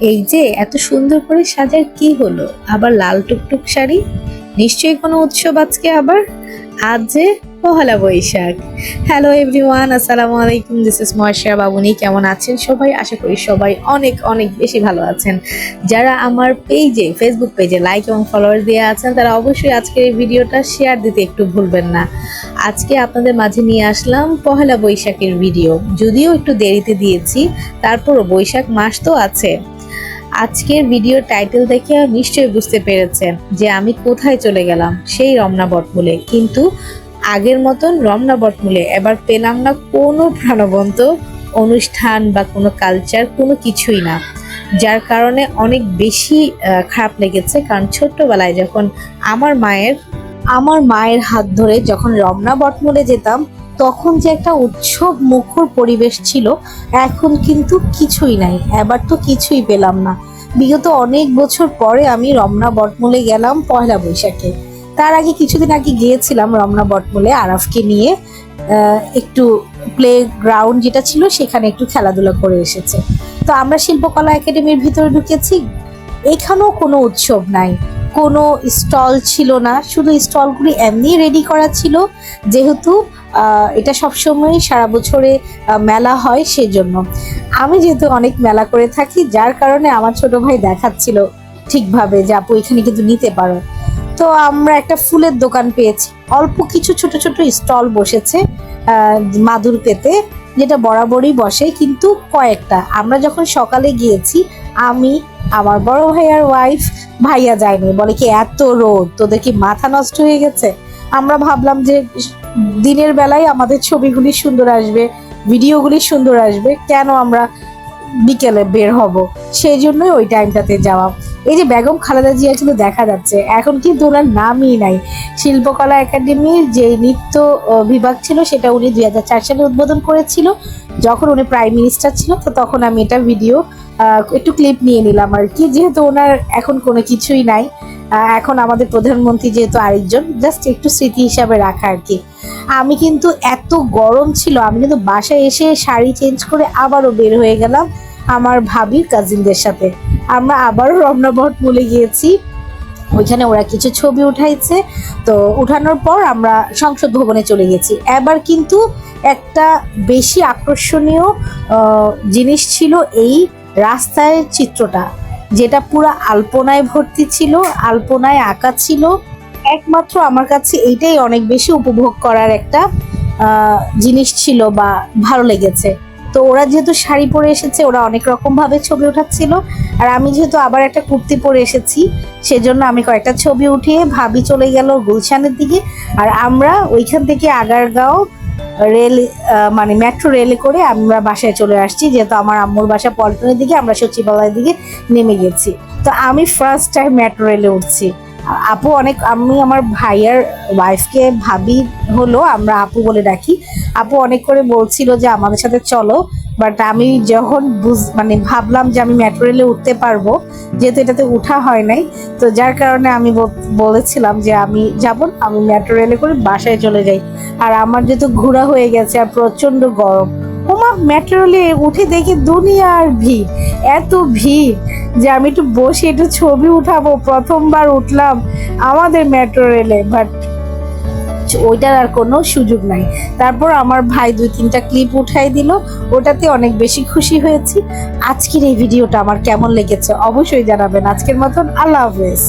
এই যে, এত সুন্দর করে সাজার কি হলো? আবার লাল টুকটুক শাড়ি? নিশ্চয়ই কোনো উৎসব আজকে আবার? আজ যে পহেলা বৈশাখ। হ্যালো এভরিওয়ান আসসালামু আলাইকুম দিস ইজ ময়শা বাবুনি কেমন আছেন সবাই? আশা করি সবাই অনেক অনেক বেশি ভালো আছেন। যারা আমার পেজে ফেসবুক পেজে লাইক এবং ফলোয়ার দিয়ে আছেন, তারা অবশ্যই আজকের এই ভিডিওটা শেয়ার দিতে একটু ভুলবেন না। আজকে আপনাদের মাঝে নিয়ে আসলাম পহেলা বৈশাখের ভিডিও যদিও একটু দেরিতে দিয়েছি, তারপরও বৈশাখ মাস তো আছে। আজকের ভিডিও টাইটেল দেখে নিশ্চয়ই বুঝতে পেরেছেন যে আমি কোথায় চলে গেলাম, সেই রমনা বটমূলে। কিন্তু আগের মতন রমনা বটমূলে এবার পেলাম না কোনো প্রাণবন্ত অনুষ্ঠান বা কোনো কালচার কোনো কিছুই না। যার কারণে অনেক বেশি খারাপ লেগেছে। কারণ ছোট্টবেলায় যখন আমার মায়ের আমার মায়ের হাত ধরে যখন রমনা বটমূলে যেতাম তখন যে একটা উৎসব মুখর পরিবেশ ছিল, এখন কিন্তু কিছুই নাই। এবার তো কিছুই পেলাম না। বিগত অনেক বছর পরে আমি রমনা বটমূলে গেলাম পয়লা বৈশাখে। তার আগে কিছুদিন আগে গিয়েছিলাম রমনা বটমূলে আরাফকে নিয়ে। একটু প্লে গ্রাউন্ড যেটা ছিল সেখানে একটু খেলাধুলা করে এসেছে। তো আমরা শিল্পকলা একাডেমির ভিতরে ঢুকেছি। এখানেও কোনো উৎসব নাই। কোনো স্টল ছিল না। শুধু স্টলগুলি এমনি রেডি করা ছিল। যেহেতু এটা সবসময় সারা বছরে মেলা হয় সেজন্য। আমি যেহেতু অনেক মেলা করে থাকি, যার কারণে আমার ছোট ভাই দেখাচ্ছিল ঠিকভাবে যে, আপু, এখানে কিন্তু নিতে পারো। তো আমরা একটা ফুলের দোকান পেয়েছি। অল্প কিছু ছোট ছোট স্টল বসেছে মাদুর পেতে, যেটা বরাবরই বসে। কিন্তু কয়েকটা। আমরা যখন সকালে গিয়েছি, আমি আমার বড় ভাইয়ার ওয়াইফ ভাইয়া যায়নি। বলে কি, এত রোদ, তোদের কি মাথা নষ্ট হয়ে গেছে? আমরা ভাবলাম যে, দিনের বেলায় আমাদের ছবিগুলি সুন্দর আসবে, ভিডিওগুলি সুন্দর আসবে, কেন আমরা বিকেলে বের হব? সেই জন্যই ওই টাইমটাতে যাওয়া। এই যে বেগম খালেদা জিয়া কিন্তু দেখা যাচ্ছে, এখন কিন্তু ওনার নামই নাই। শিল্পকলা একাডেমির যে নৃত্য বিভাগ ছিল, সেটা উনি দুই হাজার চার সালে উদ্বোধন করেছিল। যখন উনি প্রাইম মিনিস্টার ছিল, তো তখন আমি এটা ভিডিও একটু ক্লিপ নিয়ে নিলাম আর কি। যেহেতু ওনার এখন কোনো কিছুই নাই এখন আমাদের প্রধানমন্ত্রী যেহেতু আরেকজন জাস্ট একটু স্মৃতি হিসাবে রাখা আর কি। আমি কিন্তু এত গরম ছিল, আমি কিন্তু বাসায় এসে শাড়ি চেঞ্জ করে আবারও বের হয়ে গেলাম আমার ভাবির কাজিনদের সাথে। আমরা আবারও রমনাবট মূলে গিয়েছি। ওইখানে ওরা কিছু ছবি উঠাইছে। তো উঠানোর পর আমরা সংসদ ভবনে চলে গেছি। এবার কিন্তু একটা বেশি আকর্ষণীয় জিনিস ছিল এই রাস্তায় চিত্রটা, যেটা পুরো আলপনায় ভর্তি ছিল, আলপনায় আঁকা ছিল। একমাত্র আমার কাছে এইটাই অনেক বেশি উপভোগ করার একটা জিনিস ছিল বা ভালো লেগেছে। তো ওরা যেহেতু শাড়ি পরে এসেছে, ওরা অনেক রকম ভাবে ছবি ওঠাচ্ছিল। আর আমি যেহেতু আবার একটা কুর্তি পরে এসেছি, সেজন্য আমি কয়েকটা ছবি উঠিয়ে ভাবি চলে গেল গুলশানের দিকে। আর আমরা ওইখান থেকে আগারগাঁও রেল মানে মেট্রো রেলে করে আমরা বাসায় চলে আসছি, যেহেতু আমার আম্মুর বাসা পল্টনের দিকে, আমরা সচিবালয়ের দিকে নেমে গেছি। তো আমি ফার্স্ট টাইম মেট্রো রেলে উঠছি। আপু অনেক, আমি আমার ভাইয়ার ওয়াইফকে ভাবি হলো, আমরা আপু বলে ডাকি। আপু অনেক করে বলছিল যে, আমাদের সাথে চলো। বাট আমি যখন বুঝ মানে ভাবলাম যে, আমি মেট্রো রেলে উঠতে পারব, যেহেতু এটাতে উঠা হয় নাই, তো যার কারণে আমি বল- বলেছিলাম যে, আমি যাব, আমি মেট্রো রেলে করে বাসায় চলে যাই। আর আমার যেহেতু ঘোরা হয়ে গেছে, আর প্রচণ্ড গরম ওমা মেট্রো রেলে উঠে দেখি দুনিয়ার ভিড়, এত ভিড় যে আমি একটু বসে একটু ছবি উঠাবো, প্রথমবার উঠলাম আমাদের মেট্রো রেলে বাট ওইটার আর কোনো সুযোগ নাই। তারপর আমার ভাই দুই তিনটা ক্লিপ উঠাই দিল, ওটাতে অনেক বেশি খুশি হয়েছি। আজকের এই ভিডিওটা আমার কেমন লেগেছে অবশ্যই জানাবেন। আজকের মতন আল্লাহ হাফেজ।